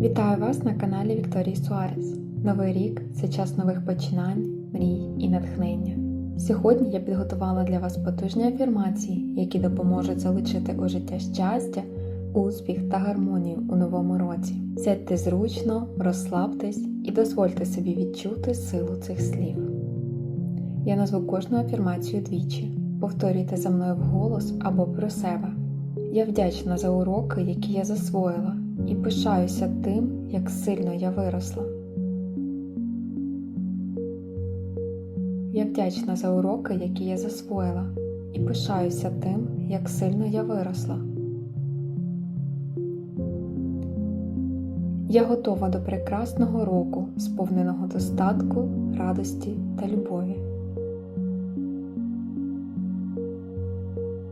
Вітаю вас на каналі Вікторії Суарес. Новий рік це час нових починань, мрій і натхнення. Сьогодні я підготувала для вас потужні афірмації, які допоможуть залучити у життя щастя, успіх та гармонію у новому році. Сядьте зручно, розслабтесь і дозвольте собі відчути силу цих слів. Я назву кожну афірмацію двічі. Повторюйте за мною вголос або про себе. Я вдячна за уроки, які я засвоїла, і пишаюся тим, як сильно я виросла. Я вдячна за уроки, які я засвоїла, і пишаюся тим, як сильно я виросла. Я готова до прекрасного року, сповненого достатку, радості та любові.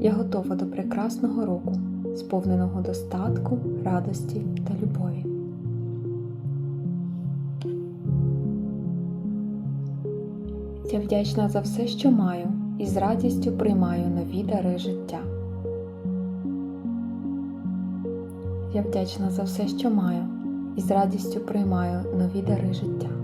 Я готова до прекрасного року, сповненого достатку, радості та любові. Я вдячна за все, що маю, і з радістю приймаю нові дари життя. Я вдячна за все, що маю, і з радістю приймаю нові дари життя.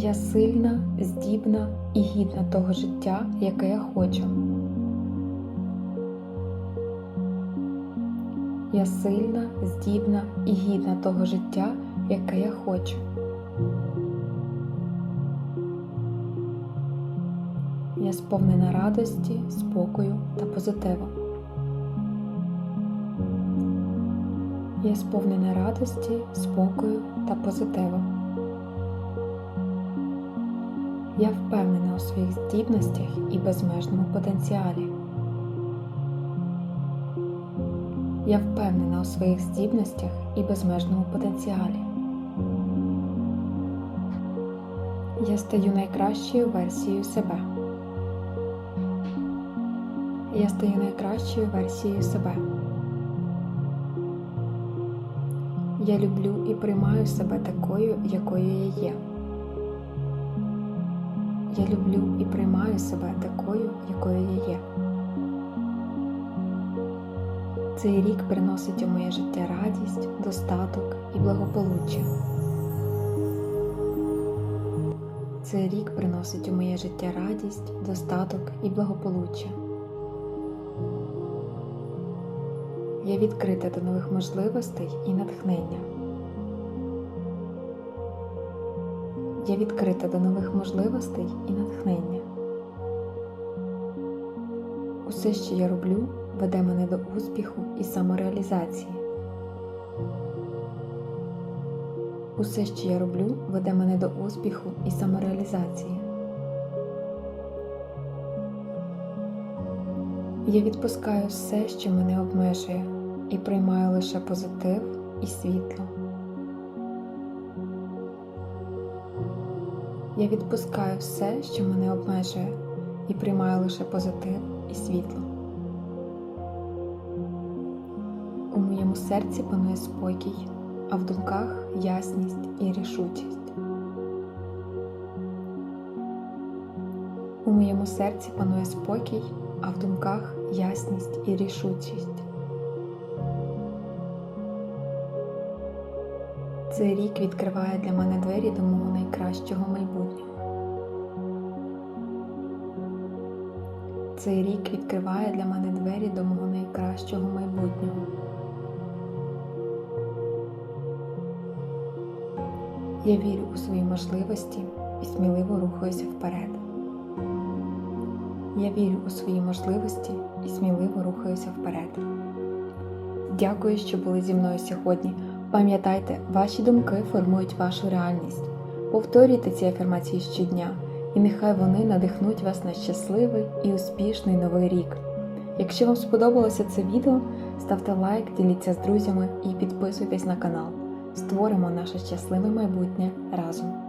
Я сильна, здібна і гідна того життя, яке я хочу. Я сильна, здібна і гідна того життя, яке я хочу. Я сповнена радості, спокою та позитиву. Я сповнена радості, спокою та позитиву. Я впевнена у своїх здібностях і безмежному потенціалі. Я впевнена у своїх здібностях і безмежному потенціалі. Я стаю найкращою версією себе. Я стаю найкращою версією себе. Я люблю і приймаю себе такою, якою я є. Я люблю і приймаю себе такою, якою я є. Цей рік приносить у моє життя радість, достаток і благополуччя. Цей рік приносить у моє життя радість, достаток і благополуччя. Я відкрита до нових можливостей і натхнення. Я відкрита до нових можливостей і натхнення. Усе, що я роблю, веде мене до успіху і самореалізації. Усе, що я роблю, веде мене до успіху і самореалізації. Я відпускаю все, що мене обмежує, і приймаю лише позитив і світло. Я відпускаю все, що мене обмежує, і приймаю лише позитив і світло. У моєму серці панує спокій, а в думках ясність і рішучість. У моєму серці панує спокій, а в думках ясність і рішучість. Цей рік відкриває для мене двері до мого найкращого майбутнього. Цей рік відкриває для мене двері до мого найкращого майбутнього. Я вірю у свої можливості і сміливо рухаюся вперед. Я вірю у свої можливості і сміливо рухаюся вперед. Дякую, що були зі мною сьогодні. Пам'ятайте, ваші думки формують вашу реальність. Повторюйте ці афірмації щодня, і нехай вони надихнуть вас на щасливий і успішний новий рік. Якщо вам сподобалося це відео, ставте лайк, діліться з друзями і підписуйтесь на канал. Створимо наше щасливе майбутнє разом.